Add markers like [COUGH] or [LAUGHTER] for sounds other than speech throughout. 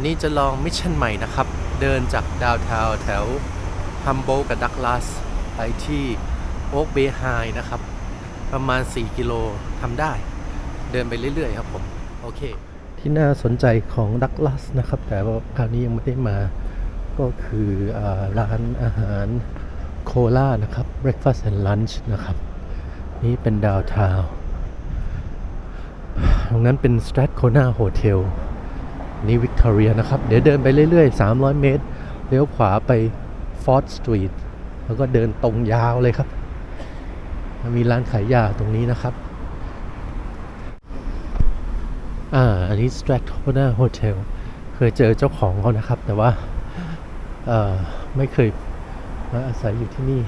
วันนี้จะลองมิชชั่นใหม่นะครับ เดินจากดาวเทาวแถวฮัมโบกับดักลาสไปที่โอ๊กเบย์ไฮนะครับ ประมาณ 4 กิโลทำได้ เดินไปเรื่อย ๆ ครับผม โอเค ที่น่าสนใจของดักลาสนะครับ แต่ว่าคราวนี้ยังไม่ได้มาก็คืออร้านอาหารโคลานะครับ breakfast and lunch นะครับ นี่เป็นดาวเทาตรงนั้นเป็น Strathcona Hotel วิกตอเรียนะครับ เดี๋ยวเดินไปเรื่อยๆ 300 เมตร เลี้ยวขวาไป Fort Street แล้วก็เดินตรงยาวเลยครับ มีร้านขายยาตรงนี้นะครับ อ่า อันนี้ Strathcona Hotel เคยเจอเจ้าของเขานะครับ แต่ว่า เอ่อ ไม่เคยมาอาศัยอยู่ที่นี่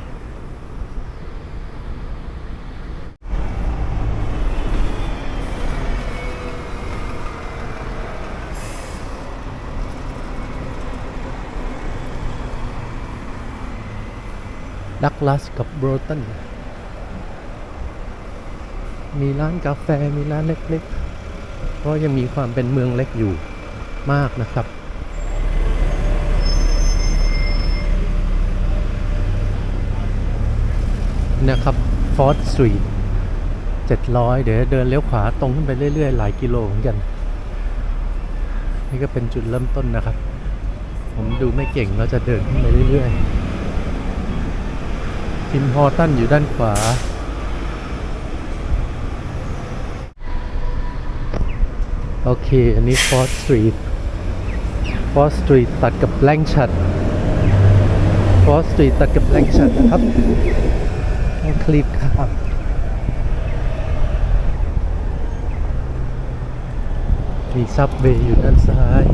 ดักลัสกับโบรตันมีร้านกาแฟมีร้านเล็กๆเพราะยังมีความเป็นเมืองเล็กอยู่มากนะครับ นะครับฟอร์ดสตรีท700 เดี๋ยวเดินเลี้ยวขวาตรงขึ้นไปเรื่อยๆ หลายกิโลเหมือนกัน นี่ก็เป็นจุดเริ่มต้นนะครับ ผมดูไม่เก่งเราจะเดินขึ้นไปเรื่อยๆ ทิมฮอตันอยู่ด้านขวา โอเค อันนี้ฟอร์สตรีทฟอร์สตรีทตัดกับแบงชัดฟอร์สตรีทตัดกับแบงชัดนะครับคลิปข้ามมีซับเวย์อยู่ด้านซ้าย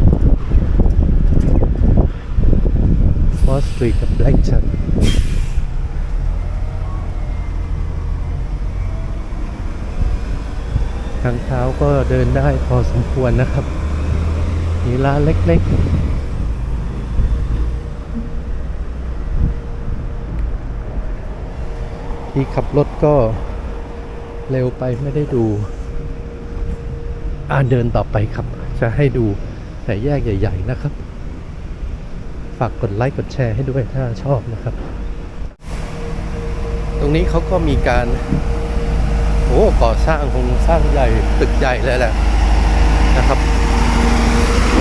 ฟอร์สตรีทกับแบงชัดางเท้าก็เดินได้พอสมควรนะครับมีร้านเล็ก ๆที่ขับรถก็เร็วไปไม่ได้ดูอ่าเดินต่อไปครับ จะให้ดูแต่แยกใหญ่ ๆ นะครับ ฝากกดไลค์กดแชร์ให้ด้วยถ้าชอบนะครับ ตรงนี้เขาก็มีการ โอ้ก่อสร้างคงสร้างใหญ่ตึกใหญ่เลยแหละนะครับ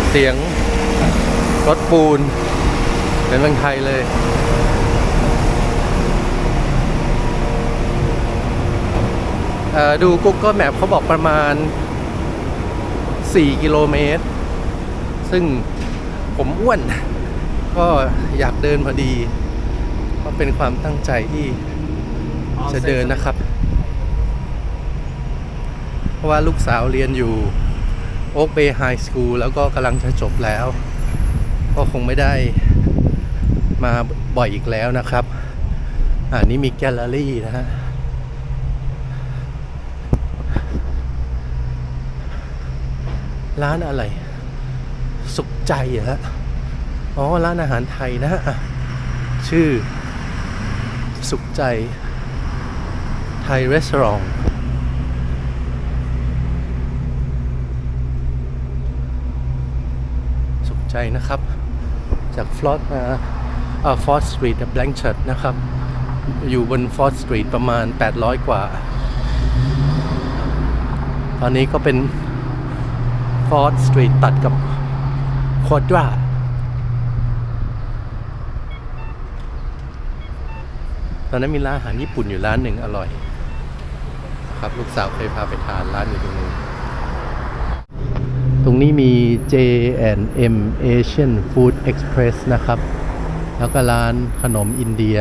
เสียงรถปูนเป็นเมืองไทยเลยดู Google Map เขาบอกประมาณ 4 กิโลเมตร ซึ่งผมอ้วน ก็อยากเดินพอดี ก็เป็นความตั้งใจที่จะเดินนะครับ เพราะว่าลูกสาวเรียนอยู่โอ๊กเบย์ไฮสคูลแล้วก็กำลังจะจบแล้ว ก็คงไม่ได้มาบ่อยอีกแล้วนะครับ อ่านี่มีแกลเลอรี่นะฮะร้านอะไร สุขใจเหรอฮะอ๋อ ร้านอาหารไทยนะฮะอะชื่อ สุขใจ ไทยรีสอร์ท สุข ใจนะครับ จากฟลอตมาฟอร์สตรีทแบงชัดนะครับ อยู่บนฟอร์สตรีทประมาณ 800 กว่า ตอนนี้ก็เป็นฟอร์สตรีทตัดกับควอดราตอนนั้นมีร้านอาหารญี่ปุ่นอยู่ร้านหนึ่งอร่อย ครับลูกสาวเคยพาไปทานร้านอยู่ตรงนู้ ตรงนี้มี J&M Asian Food Express นะครับ แล้วก็ร้านขนมอินเดีย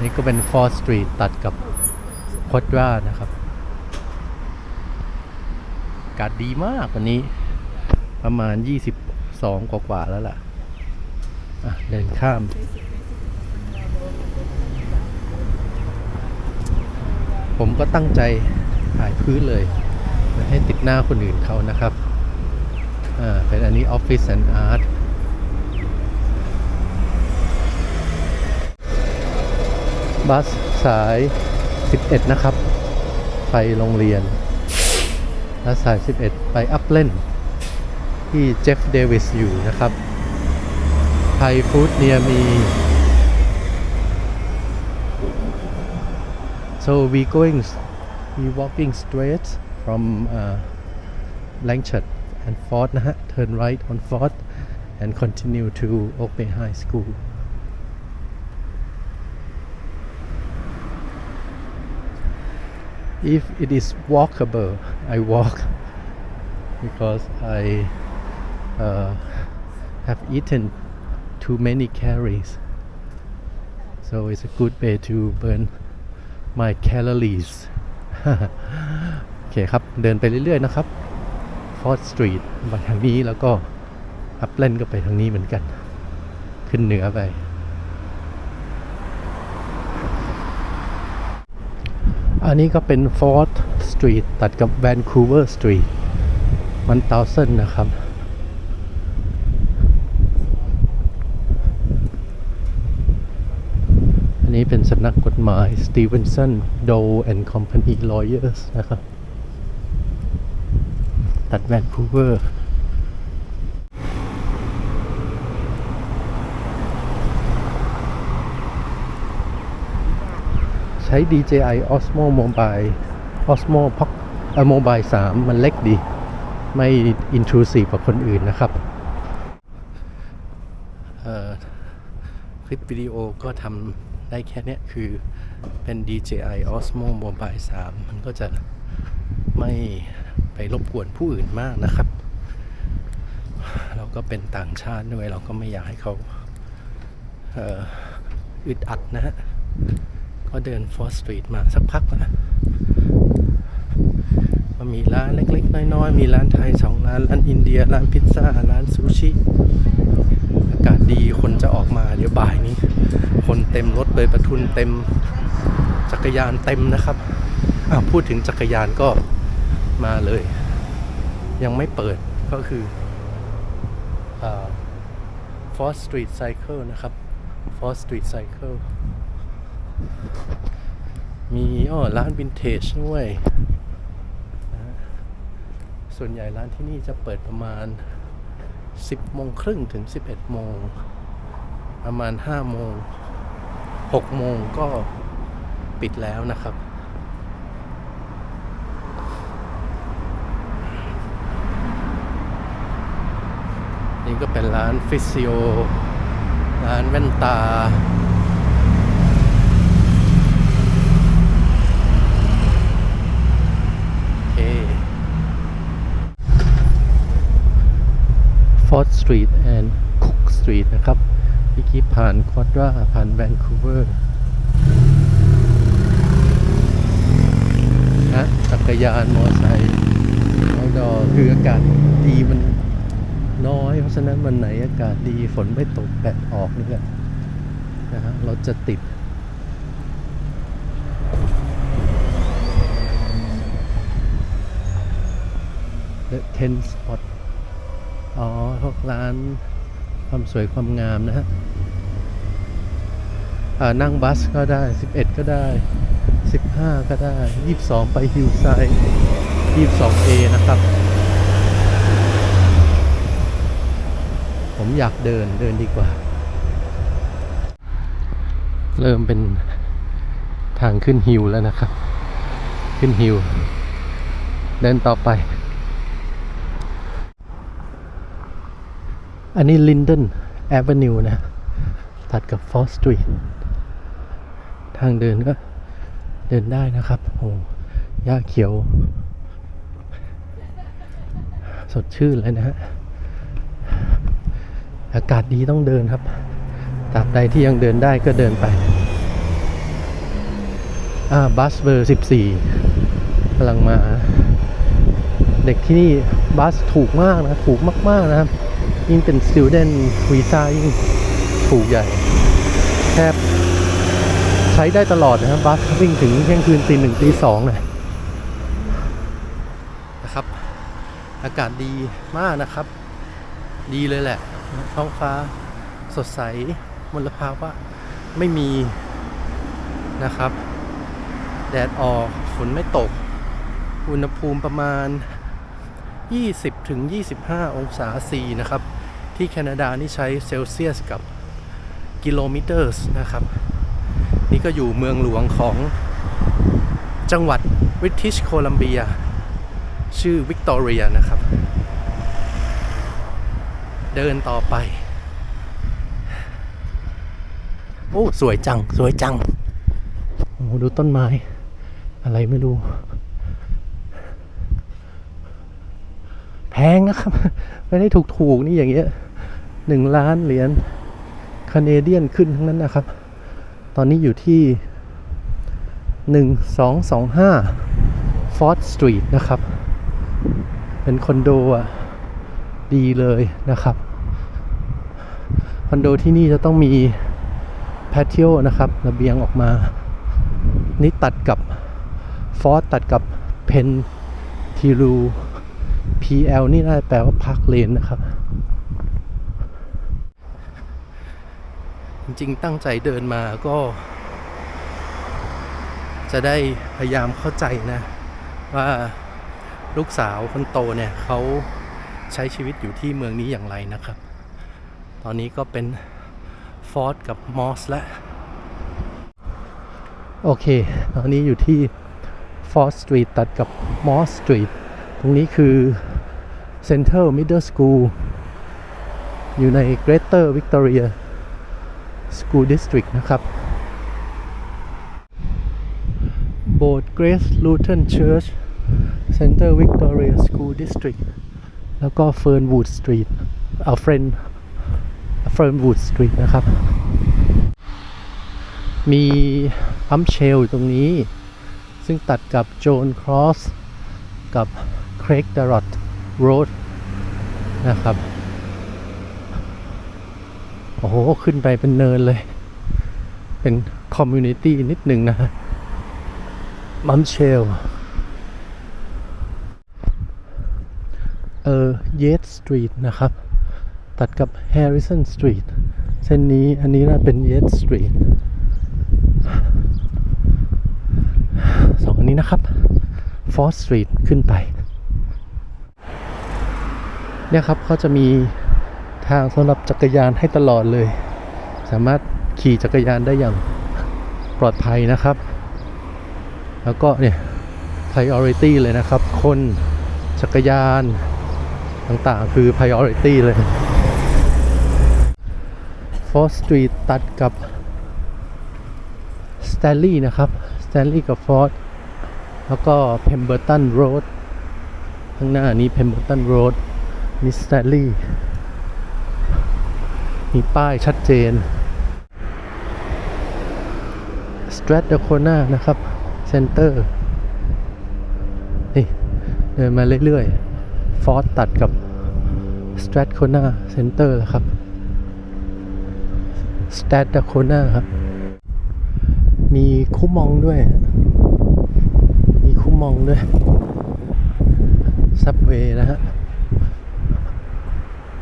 นี่ก็เป็น Ford Street ตัดกับคดรานะครับ อากาศดีมากวันนี้ ประมาณ 22 กว่าๆแล้วล่ะอะเดินข้ามผมก็ตั้งใจถ่ายพื้นเลย ไม่ให้ติดหน้าคนอื่นเขานะครับ อ่า เป็นอันนี้ Office and Art บัสสาย 11 นะครับ ไปโรงเรียนและสาย 11 ไปอัพเล่น ที่เจฟเดวิสอยู่นะครับ ไทยฟู้ดเนียมี so we going we walking straight from uh, Langchut and Ford นะฮะ turn right on Ford and continue to Oak Bay High School if it is walkable I walk [LAUGHS] because I uh, have eaten too many calories so it's a good way to burn my calories โ[LAUGHS] อ เคครับ เดินไปเรื่อย ๆ นะครับ Ford Street ไปทางนี้แล้วก็อัพเลนก็ไปทางนี้เหมือนกัน ขึ้นเหนือไป อันนี้ก็เป็น Ford Street ตัดกับ Vancouver Street มันเตาเส้นนะครับอันนี้เป็นสำนักกฎหมาย Stevenson Doe and Company Lawyers นะครับ ตัดแวนคูเวอร์ใช้ DJI Osmo Mobile Osmo Poc เอ่อ Mobile 3 มันเล็กดี ไม่ intrusive กับคนอื่นนะครับ คลิปวิดีโอก็ทำได้แค่นี้คือเป็น DJI Osmo Mobile 3 มันก็จะไม่ ไปรบกวนผู้อื่นมากนะครับ เราก็เป็นต่างชาติด้วยเราก็ไม่อยากให้เขาเอ,อ,อึดอัดนะฮะ ก็เดินฟอร์สตรีทมาสักพักแล้วก็มีร้านเล็กๆ น้อยๆ มีร้านไทยสองร้าน ร้านอินเดีย ร้านพิซซ่า ร้านซูชิ อากาศดีคนจะออกมาเดี๋ยวบ่ายนี้ คนเต็มรถเลยประทุนเต็มจักรยานเต็มนะครับ พูดถึงจักรยานก็ มาเลย ยังไม่เปิดก็คือฟอร์สตรีทไซเคิลนะครับฟอร์สตรีทไซเคิลมีอ๋อร้านวินเทจด้วย ส่วนใหญ่ร้านที่นี่จะเปิดประมาณ 10โมงครึ่งถึง 11โมง ประมาณ5โมง6โมงก็ปิดแล้วนะครับ นี่ก็เป็นร้านฟิสิโอ ร้านแว่นตา โอเค Fort Street and Cook Street นะครับเมื่อกี้ผ่านควอดราผ่านแวนคูเวอร์นะจักรยานมอไซค์เอาดอคืออากาศดีมัน น้อย เพราะฉะนั้นวันไหนอากาศดีฝนไม่ตกแดดออกนี่แหละนะฮะรถจะติด The Ten Spot อ๋อพวกร้านความสวยความงามนะฮะอ่านั่งบัสก็ได้ 11 ก็ได้ 15 ก็ได้ 22 ไปฮิลไซด์ 22A นะครับ ผมอยากเดินเดินดีกว่า เริ่มเป็นทางขึ้นฮิลแล้วนะครับ ขึ้นฮิลเดินต่อไป อันนี้ Linden Avenue นะ ตัดกับ f o r Street ทางเดินก็เดินได้นะครับโอ้หญ้าเขียว สดชื่นเลยนะฮะ อากาศดีต้องเดินครับตราบใดที่ยังเดินได้ก็เดินไปอ่าบัสเบอร์ 14กำลังมา เด็กที่นี่บัสถูกมากนะ ถูกมาก ๆ นะครับ ยิ่งเป็น student visa ยิ่งถูกใหญ่แทบใช้ได้ตลอดนะครับบัสวิ่งถึงเที่ยงคืนตีหนึ่งตีสองเลยนะครับ อากาศดีมากนะครับ ดีเลยแหละ ท้องฟ้าสดใสมลภาวะไม่มีนะครับ แดดออกฝนไม่ตก อุณหภูมิประมาณ 20ถึง25 องศาซีนะครับ ที่แคนาดานี่ใช้เซลเซียสกับกิโลเมตรนะครับ นี่ก็อยู่เมืองหลวงของจังหวัดบริติชโคลัมเบีย ชื่อวิกตอเรียนะครับ เดินต่อไป โอ้ สวยจัง สวยจัง โอ้ดูต้นไม้ อะไรไม่รู้ แพงนะครับ ไม่ได้ถูกๆ นี่อย่างเงี้ยหนึ่งล้านเหรียญคาเนเดียนขึ้นทั้งนั้นนะครับ ตอนนี้อยู่ที่หนึ่งสองสองห้าฟอร์ดสตรีทนะครับ เป็นคอนโดอะ ดีเลยนะครับ คอนโดที่นี่จะต้องมีแพท i o นะครับระเบียงออกมา นี่ตัดกับฟอร์ดตัดกับเพนทีรู PL นี่น่าจะแปลว่าพักเลนนะครับ จริงๆตั้งใจเดินมาก็ จะได้พยายามเข้าใจนะ ว่าลูกสาวคนโตเนี่ยเขาใช้ชีวิตอยู่ที่เมืองนี้อย่างไรนะครับ อนนี้ก็เป็นฟอร์ดกับมอสแล้ว โอเค ตอนนี้อยู่ที่ฟอร์ดสตรีทตัดกับมอสสตรีทตรงนี้คือเซ็นเตอร์มิดเดิลสกูลอยู่ในเกรเตอร์วิกตอเรียสกูลดิสทริกนะครับ โบสถ์เกรสลูเทนเชิร์ชเซ็นเตอร์วิกตอเรียสกูลดิสทริกแล้วก็เฟิร์นวูดสตรีทเอาเฟรนด์ะครับ มีปั๊มเชลอยู่ตรงนี้ ซึ่งตัดกับโจนครอสกับเครกดารอตโรดนะครับ โอ้โห ขึ้นไปเป็นเนินเลย เป็นคอมมูนิตี้นิดหนึ่งนะฮะมัมเชลเออเยสสตรีทนะครับ ตัดกับแฮร์ริสันสตรีทเส้นนี้อันนี้น่าเป็นเยสสตรีทสองอันนี้นะครับฟอร์สตรีทขึ้นไป เนี่ยครับเขาจะมีทางสำหรับจักรยานให้ตลอดเลย สามารถขี่จักรยานได้อย่างปลอดภัยนะครับ แล้วก็เนี่ย priority เลยนะครับ คนจักรยานต่างๆ คือ priority เลย Ford Street ตัดกับ Stanley นะครับ Stanley กับ Ford แล้วก็ Pemberton Road ข้างหน้านี้ Pemberton Road นี่ Stanley มีป้ายชัดเจน Strathcona นะครับ Center นี่เดินมาเรื่อยๆ Ford ตัดกับ Strathcona Center แล้วครับ Strathcona ครับ มีคูมองด้วย มีคูมองด้วย ซับเวย์นะฮะ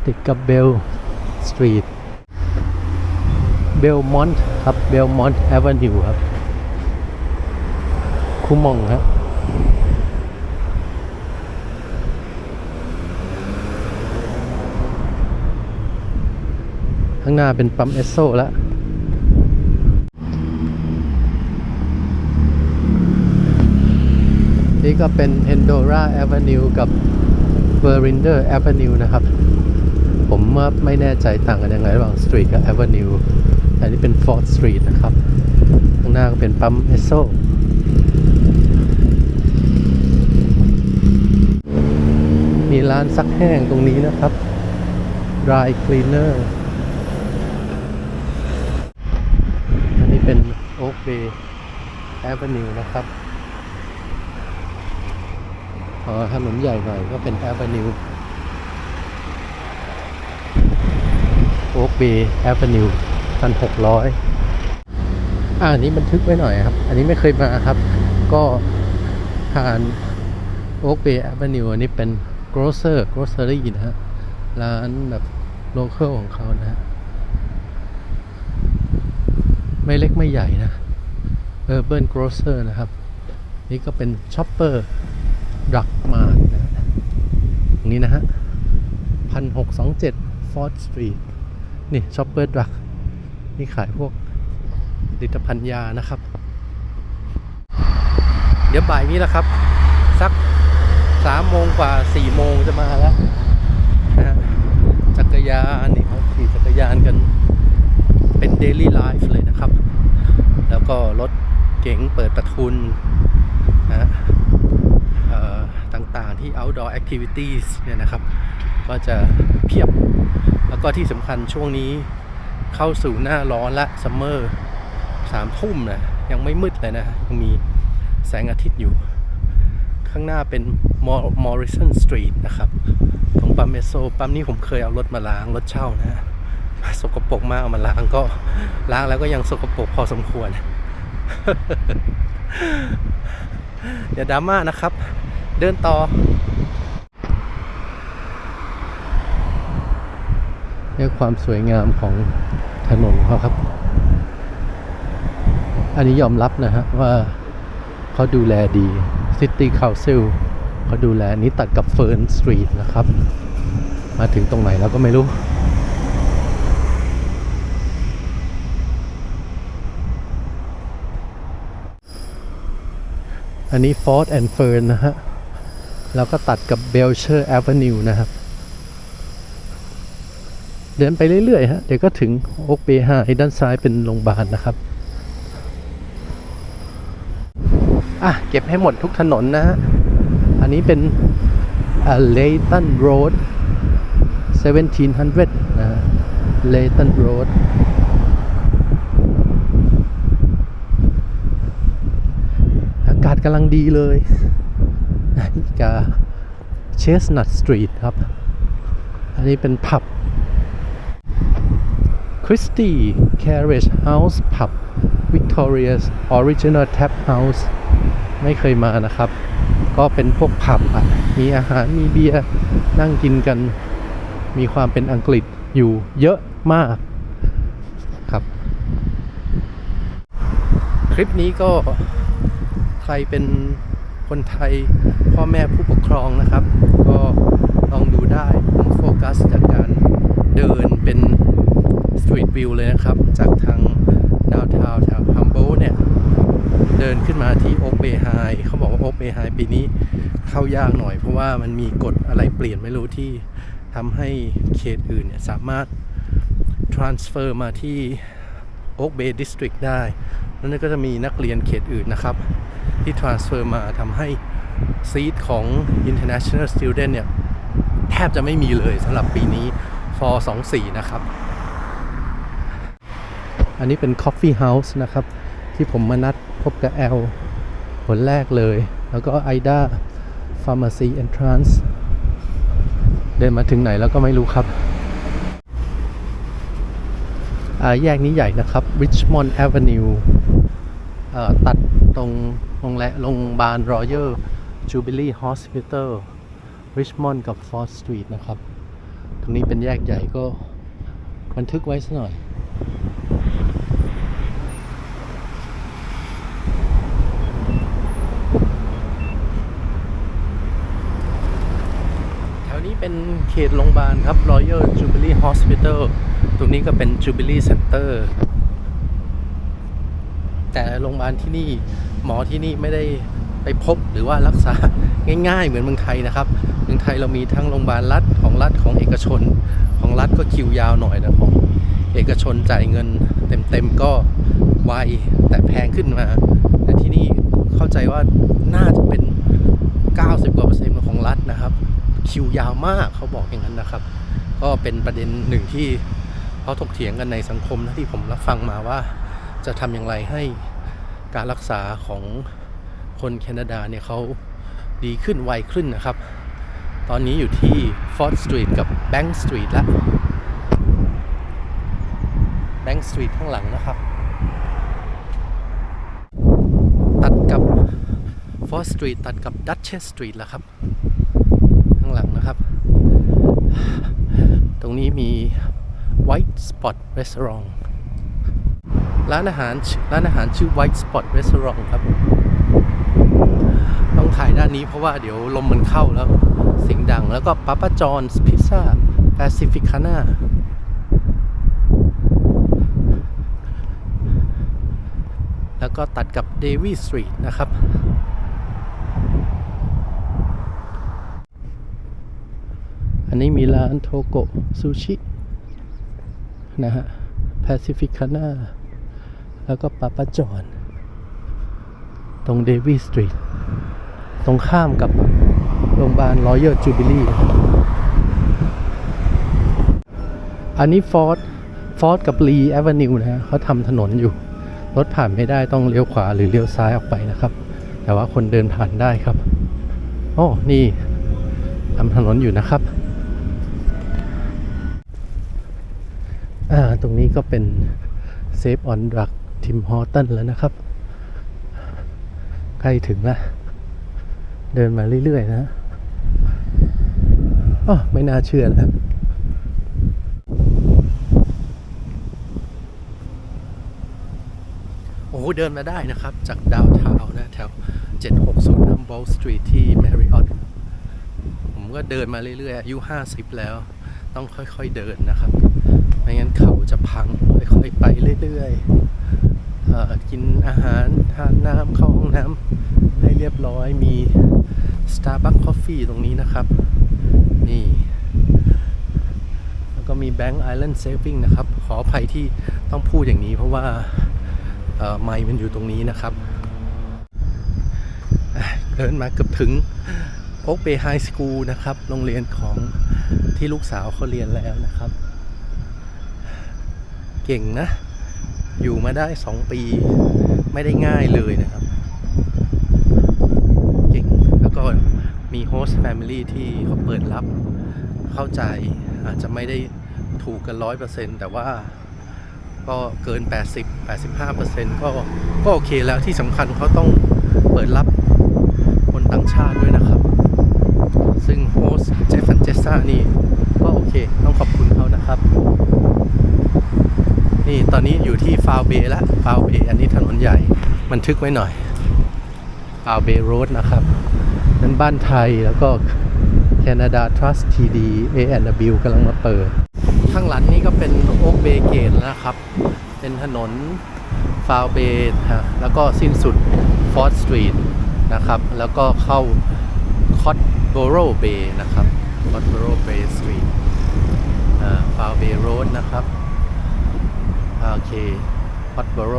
ติดกับเบลสตรีท เบลมอนต์ครับ เบลมอนต์แอเวนิวครับคูมองครับ ข้างหน้าเป็นปั๊มเอสโซแล้วนี่ก็เป็น Endora Avenue กับ Verinder Avenue นะครับ ผมว่าไม่แน่ใจต่างกันยังไงระหว่าง Street กับ Avenue อันนี้เป็น Ford Street นะครับ ข้างหน้าก็เป็นปั๊มเอสโซมีร้านซักแห้งตรงนี้นะครับ Dry Cleaner อันนี้เป็น Oak Bay Avenue นะครับอ๋อถนนใหญ่หน่อยก็เป็น Avenue Oak Bay Avenue พันหกร้อยอ่าอันนี้บันทึกไว้หน่อยครับ อันนี้ไม่เคยมาครับ ก็ผ่าน Oak Bay Avenue อันนี้เป็น grocer grocery นะฮะ ร้านแบบ local ของเขานะฮะ ไม่เล็กไม่ใหญ่นะ Urban Grocer นะครับ นี่ก็เป็น Shopper ดักมาดนะนี้นะฮะพันหกสองเจ็ดฟอร์ดสตรีทนี่ช็อปเปอร์ดรักนี่ขายพวกผลิตภัณฑ์ยานะครับ เดี๋ยวบ่ายนี้แหละครับ สักสามโมงกว่าสี่โมงจะมาแล้วนะฮะจักรยานนี่เขาขี่จักรยานกันเป็นเดลี่ไลฟ์เลยนะครับ แล้วก็รถเก๋งเปิดประทุนนะฮะต่างๆที่ outdoor activities เนี่ยนะครับ ก็จะเพียบ แล้วก็ที่สำคัญช่วงนี้เข้าสู่หน้าร้อนละซัมเมอร์สามทุ่มนะยังไม่มืดเลยนะ ยังมีแสงอาทิตย์อยู่ ข้างหน้าเป็นมอริสันสตรีทนะครับตรงปั๊มเมโซปั๊มนี้ผมเคยเอารถมาล้าง รถเช่านะฮะ สกปรกมากเอามาล้างก็ล้างแล้วก็ยังสกปรกพอสมควรอย่าดราม่านะครับ เดินต่อ นี่ความสวยงามของถนนเขาครับ อันนี้ยอมรับนะฮะว่าเขาดูแลดี City Council เขาดูแลนนี้ตัดกับเฟิร์นสตรีทนะครับ มาถึงตรงไหนแล้วก็ไม่รู้ อันนี้ Ford and Fern นะฮะ แล้วก็ตัดกับ Belcher Avenue นะครับ เดินไปเรื่อยๆฮะ เดี๋ยวก็ถึงโอ๊กเบฮาด้านซ้ายเป็นโรงพยาบาลนะครับ อะ เก็บให้หมดทุกถนนนะฮะ อันนี้เป็นเลตันโรด1700 นะฮะเลตันโรดอากา ศกำลังดีเลยนาฬิกาเชสนัทสตรีทครับ อันนี้เป็นผับ Christie Carriage House Pub Victoria's Original Tap House ไม่เคยมานะครับ ก็เป็นพวกผับอะ มีอาหาร มีเบียร์ นั่งกินกัน มีความเป็นอังกฤษอยู่เยอะมากครับ คลิปนี้ก็ ใครเป็นคนไทยพ่อแม่ผู้ปกครองนะครับ ก็ลองดูได้ผมโฟกัสจากการเดินเป็นสตรีทวิวเลยนะครับ จากทางดาวทาวแถวฮัมโบเนี่ย เดินขึ้นมาที่โอ๊กเบไฮเขาบอกว่าโอ๊กเบไฮปีนี้เข้ายากหน่อย เพราะว่ามันมีกฎอะไรเปลี่ยนไม่รู้ที่ทำให้เขตอื่นเนี่ยสามารถ transfer มาที่โอ๊กเบย์ดิสตริกได้ แล้วนั่นก็จะมีนักเรียนเขตอื่นนะครับ ที่ transfer มาทำให้ซีทของ international student เนี่ย แทบจะไม่มีเลยสำหรับปีนี้ for 24 นะครับ อันนี้เป็น Coffee House นะครับ ที่ผมมานัดพบกับแอลผลแรกเลย แล้วก็ Ida Pharmacy Entrance เดินมาถึงไหนแล้วก็ไม่รู้ครับแยกนี้ใหญ่นะครับ Richmond Avenue ตัดตรงโรงแรมโรงพยาบาล Royal Jubilee Hospital Richmond กับ Ford Street นะครับ ตรงนี้เป็นแยกใหญ่ก็บันทึกไว้สักหน่อย แถวนี้เป็นเขตโรงพยาบาลครับ Royal Jubilee Hospital ตรงนี้ก็เป็น Jubilee Center แต่โรงพยาบาลที่นี่หมอที่นี่ไม่ได้ไปพบหรือว่ารักษาง่ายๆ เหมือนเมืองไทยนะครับ เมืองไทยเรามีทั้งโรงพยาบาลรัฐของรัฐของเอกชน ของรัฐก็คิวยาวหน่อยนะของเอกชนจ่ายเงินเต็มๆก็ไวแต่แพงขึ้นมา แต่ที่นี่เข้าใจว่าน่าจะเป็น 90กว่าเปอร์เซ็นต์ของรัฐนะครับ คิวยาวมากเขาบอกอย่างนั้นนะครับ ก็เป็นประเด็นหนึ่งที่เขาถกเถียงกันในสังคมนะที่ผมรับฟังมาว่า จะทำอย่างไรให้การรักษาของคนแคนาดาเนี่ยเขาดีขึ้นไวขึ้นนะครับ ตอนนี้อยู่ที่ฟอร์ดสตรีทกับแบง k ์สตรีทแล้วแบง k ์สตรีทข้างหลังนะครับ ตัดกับฟอร์ดสตรีทตัดกับดัชเชสสตรีทแล้วครับ ข้างหลังนะครับ ตรงนี้มี White Spot Restaurant ร้านอาหารร้านอาหารชื่อ White Spot Restaurant ครับ ต้องถ่ายด้านนี้เพราะว่าเดี๋ยวลมมันเข้าแล้วเสียงดังแล้วก็ปาปาจอนส์พิซซ่าแปซิฟิคาน่าแล้วก็ตัดกับเดวีสตรีทนะครับ อันนี้มีร้านโทโกะซูชินะฮะแปซิฟิคาน่า แล้วก็ปาปาจอนตรงเดวีสตรีทตรงข้ามกับโรงพยาบาลรอยัลจูบิลี่อันนี้ฟอร์ดฟอร์ดกับลีแอเวนิวนะฮะเขาทำถนนอยู่ รถผ่านไม่ได้ต้องเลี้ยวขวาหรือเลี้ยวซ้ายออกไปนะครับ แต่ว่าคนเดินผ่านได้ครับโอ้นี่ทำถนนอยู่นะครับอ่าตรงนี้ก็เป็นเซฟออนดรัก ทิมฮอร์ตันแล้วนะครับ ใกล้ถึงแล้วเดินมาเรื่อย ๆ นะอ๋อไม่น่าเชื่อนะครับโอ้เดินมาได้นะครับ จากดาวเทานะแถว 760 Humboldt Street ที่ Marriott ผมก็เดินมาเรื่อยๆอายุ 50 แล้ว ต้องค่อยๆเดินนะครับ ไม่งั้นเขาจะพังค่อยๆไปเรื่อยๆ กินอาหารทานน้ำเข้าห้องน้ำให้เรียบร้อยมี Starbucks Coffee ตรงนี้นะครับ นี่ แล้วก็มี Bank Island Saving นะครับ ขออภัยที่ต้องพูดอย่างนี้เพราะว่าไมค์มันอยู่ตรงนี้นะครับ เดินมาเกือบถึงโอ๊กเบย์ไฮสคูลนะครับ โรงเรียนของที่ลูกสาวเขาเรียนแล้วนะครับ เก่งนะ อยู่มาได้สองปีไม่ได้ง่ายเลยนะครับเก่งแล้วก็มีโฮสต์แฟมิลี่ที่เขาเปิดรับเข้าใจอาจจะไม่ได้ถูกกันร้อยเปอร์เซ็นต์แต่ว่าก็เกิน 80 85เปอร์เซ็นต์ก็ก็โอเคแล้วที่สำคัญเขาต้องเปิดรับคนต่างชาติด้วยนะครับ ซึ่งโฮสต์เจฟันเจสซานี่ก็โอเค ต้องขอบคุณเขานะครับ นี่ตอนนี้อยู่ที่ฟาวเบย์ละฟาวเบย์อันนี้ถนนใหญ่บันทึกไว้หน่อยฟาวเบย์โรดนะครับนั้นบ้านไทยแล้วก็ Canada Trust TD A&W กำลังมาเปิด ข้างหลังนี้ก็เป็นโอ๊กเบย์เกตนะครับ เป็นถนนฟาวเบย์แล้วก็สิ้นสุดฟอร์ดสตรีทนะครับ แล้วก็เข้าคอตโบโรเบย์นะครับคอตโบโรเบย์สตรีทฟาวเบย์โรดนะครับ โอเคฮอตบอโร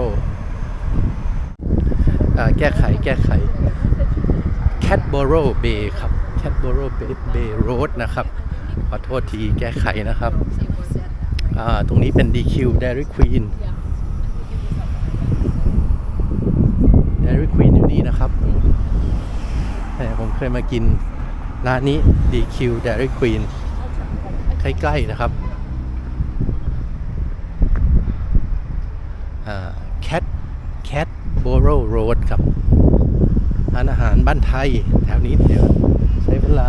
แก้ไขแก้ไข c a t b o r o w Bay ครับ c a t b o r o w Bay Bay Road นะครับ ขอโทษทีแก้ไขนะครับ ตรงนี้เป็น DQ Dairy Queen Dairy Queen อยู่นี่นะครับแหมผมเคยมากินร้านนี้ DQ Dairy Queen ใกล้ ๆ นะครับ แคทแคทโบโรโรดครับร้านอาหารบ้านไทย แถวนี้เดี๋ยวใช้เวลา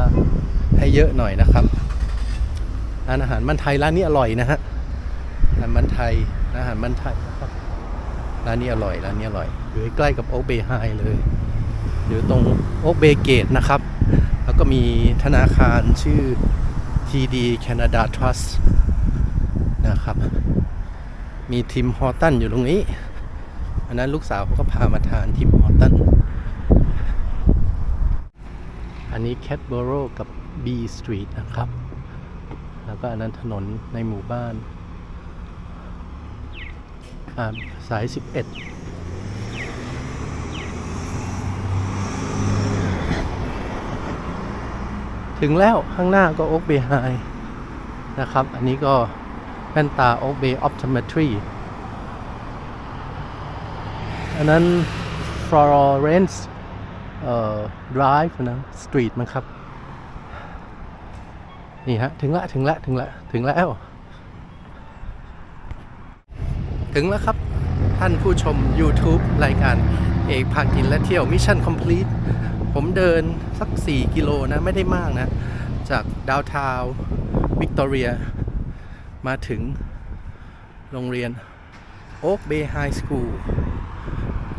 ให้เยอะหน่อยนะครับร้านอาหารบ้านไทยร้านนี้อร่อยนะฮะร้านบ้านไทยร้านอาหารบ้านไทยนะครับร้านนี้อร่อยร้านนี้อร่อยอยู่ใกล้กับโอ๊กเบย์ไฮเลยอยู่ตรงโอ๊กเบย์เกตนะครับ แล้วก็มีธนาคารชื่อ TD Canada Trust นะครับ มีทิมฮอร์ตันอยู่ตรงนี้ อันนั้นลูกสาวเขาก็พามาทานทิมอร์ตันอันนี้แคทบโรกับ B Street นะครับ แล้วก็อันนั้นถนนในหมู่บ้านาสาย 11ถึงแล้วข้างหน้าก็โอ๊กเบไฮนะครับ อันนี้ก็แว่นตา Oak Bay Optometry อั อันนั้น Florence เอ่อ Drive นะ Street มั้งครับ นี่ฮะ ถึงละ ถึงละ ถึงละ ถึงแล้ว ถึงแล้วครับ ท่านผู้ชม YouTube รายการเอกพากินและเที่ยว Mission Complete ผมเดินสัก 4 กิโลนะ ไม่ได้มากนะ จากดาวทาววิกตอเรีย มาถึงโรงเรียน Oak Bay High School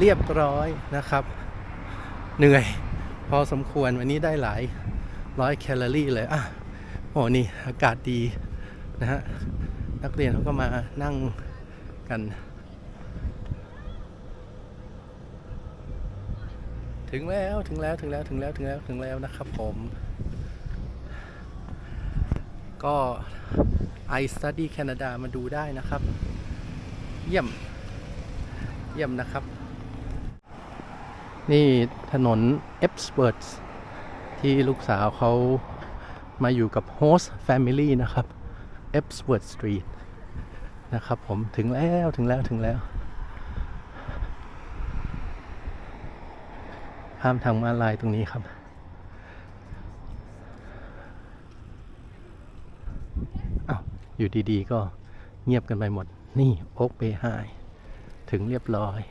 เรียบร้อยนะครับ เหนื่อย พอสมควรวันนี้ได้หลายร้อยแคลอรี่เลยอะโอ้นี่อากาศดีนะฮะนักเรียนเขาก็มานั่งกัน ถึงแล้วถึงแล้วถึงแล้วถึงแล้วถึงแล้วถึงแล้วนะครับผม ก็ I Study Canada มาดูได้นะครับ เยี่ยม เยี่ยมนะครับ นี่ถนน e p s w o r t h ที่ลูกสาวเขามาอยู่กับ Host Family นะครับ e p s w o r t h Street นะครับผมถึงแล้วถึงแล้วถึงแล้วข้ามทางมาลายตรงนี้ครับ อ้าว อยู่ดีๆ ก็เงียบกันไปหมด นี่ โอ๊กเบไฮถึงเรียบร้อย